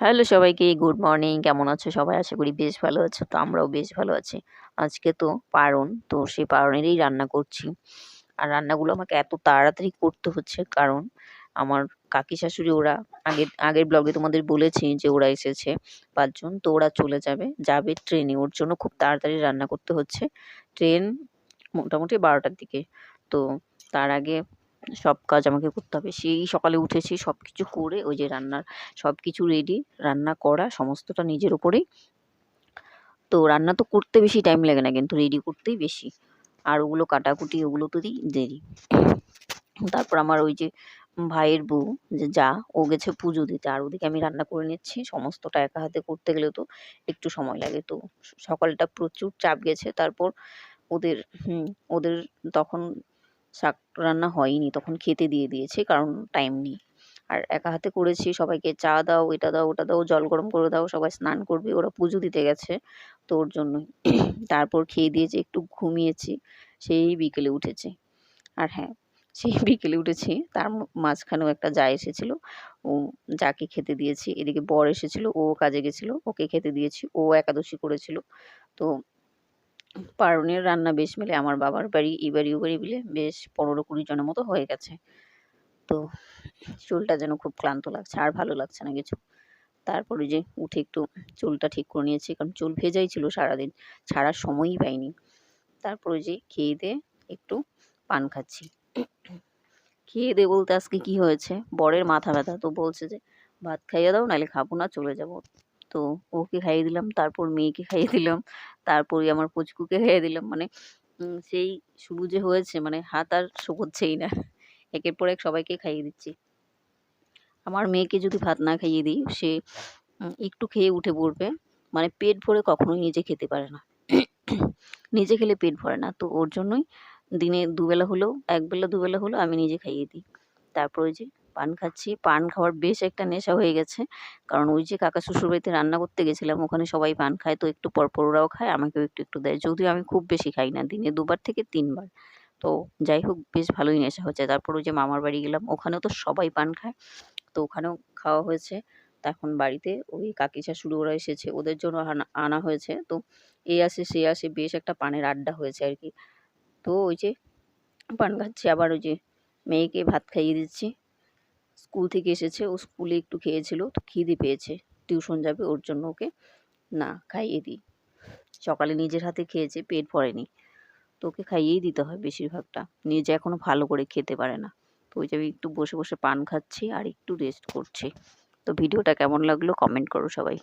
Hello সবাইকে good morning কেমন আছো? সবাই আশা করি বেশ ভালো আছো, তো আমরাও বেশ ভালো আছি। আজকে তো পারণ তো সেই পারণেরই রান্না করছি। আর রান্নাগুলো আমাকে এত তাড়াতাড়ি করতে হচ্ছে, কারণ আমার কাকি শাশুড়ি ওরা আগের আগের ব্লগে তোমাদের বলেছি যে ওরা এসেছে পাঁচজন, তো ওরা চলে যাবে যাবে ট্রেনে ওর জন্য খুব তাড়াতাড়ি রান্না করতে হচ্ছে। ট্রেন মোটামুটি বারোটার দিকে, তো তার আগে সব কাজ আমাকে করতে হবে। সেই সকালে উঠেছি সব কিছু করে ওই যে রান্নার সব কিছু রেডি রান্না করা সমস্তটা নিজের ওপরেই তো রান্না তো করতে বেশি টাইম লাগে না কিন্তু রেডি করতেই বেশি। আর ওগুলো কাটাকুটি, ওগুলো তো দিই, দেরি। তারপর আমার ওই যে ভাইয়ের বউ, যে যা, ও গেছে পুজো দিতে। আর ওদিকে আমি রান্না করে নিচ্ছি, সমস্তটা একা হাতে করতে গেলে তো একটু সময় লাগে। তো সকালটা প্রচুর চাপ গেছে। তারপর ওদের ওদের তখন শাক রান্না হয়নি, তখন খেতে দিয়ে দিয়েছে, কারণ টাইম নেই। আর একা হাতে করেছি, সবাইকে চা দাও, এটা দাও, ওটা দাও, জল গরম করে দাও, সবাই স্নান করবে, ওরা পুজো দিতে গেছে তো ওর জন্যই। তারপর খেয়ে দিয়েছে, একটু ঘুমিয়েছি, সেই বিকেলে উঠেছে। আর হ্যাঁ সেই বিকেলে উঠেছি, তার মাঝখানেও একটা যা এসেছিল, ও যাকে খেতে দিয়েছি, এদিকে বর এসেছিল, ও কাজে গেছিল, ওকে খেতে দিয়েছি, ও একাদশী করেছিল। তো পারনের রান্না বেশ মিলে, আমার বাবার বাড়ি এই বাড়ি ও বাড়ি মিলে বেশ পনেরো কুড়ি জনের মতো হয়ে গেছে। তো চুলটা যেন খুব ক্লান্ত লাগছে, আর ভালো লাগছে না কিছু। তারপরে যে উঠে একটু চুলটা ঠিক করে নিয়েছি, কারণ চুল ভেজাই ছিল সারাদিন, ছাড়ার সময়ই পাইনি। তারপরে যে খেয়ে দিয়ে একটু পান খাচ্ছি। খেয়ে দে বলতে আজকে কি হয়েছে? বরের মাথা ব্যথা, তো বলছে যে, ভাত খাইয়ে দাও, নাহলে খাব না, চলে যাব। তো ওকে খাইয়ে দিলাম, তারপর মেয়েকে খাইয়ে দিলাম তারপরে আমার পুচকুকে খাইয়ে দিলাম। মানে সেই শুরু যে হয়েছে মানে হাত আর শুকোচ্ছেই না। একের পর এক সবাইকে খাইয়ে দিচ্ছি। আমার মেয়েকে যদি ভাত না খাইয়ে দিই, সে একটু খেয়ে উঠে পড়বে। মানে পেট ভরে কখনোই নিজে খেতে পারে না। নিজে খেলে পেট ভরে না। তো ওর জন্যই দিনে দুবেলা হলেও, একবেলা দুবেলা হলেও আমি নিজে খাইয়ে দিই। তারপর যে পান খাচ্ছি। পান খাওয়ার বেশ একটা নেশা হয়ে গেছে। কারণ ওই যে কাকা শ্বশুরবাড়িতে রান্না করতে গেছিলাম, ওখানে সবাই পান খায়, তো একটু পরপর ওরাও খায়, আমাকেও একটু একটু দেয়। যদিও আমি খুব বেশি খাই না, দিনে দুবার থেকে তিনবার। তো যাই হোক, বেশ ভালোই নেশা হয়েছে তারপর ওই যে মামার বাড়ি গেলাম, ওখানেও তো সবাই পান খায়, তো ওখানেও খাওয়া হয়েছে। এখন বাড়িতে ওই কাকি শাশুড়ি ওরা এসেছে, ওদের জন্য আনা হয়েছে। তো এ আসে সে আসে, বেশ একটা পানের আড্ডা হয়েছে আর কি। তো ওই যে পান খাচ্ছি, আবার ওই যে মেয়েকে ভাত খাইয়ে দিচ্ছি। স্কুল থেকে এসেছে, ও স্কুলে একটু খেয়েছিল, তো খিদে পেয়েছে। টিউশন যাবে ওর জন্য ওকে। না, খাইয়ে দিই। সকালে নিজের হাতে খেয়েছে, পেট ভরেনি। তো ওকে খাইয়েই দিতে হয় বেশিরভাগটা। নিজে এখনও ভালো করে খেতে পারে না। তো ওই যে আমি একটু বসে বসে পান খাচ্ছি আর একটু রেস্ট করছি। তো ভিডিওটা কেমন লাগল কমেন্ট করো সবাই।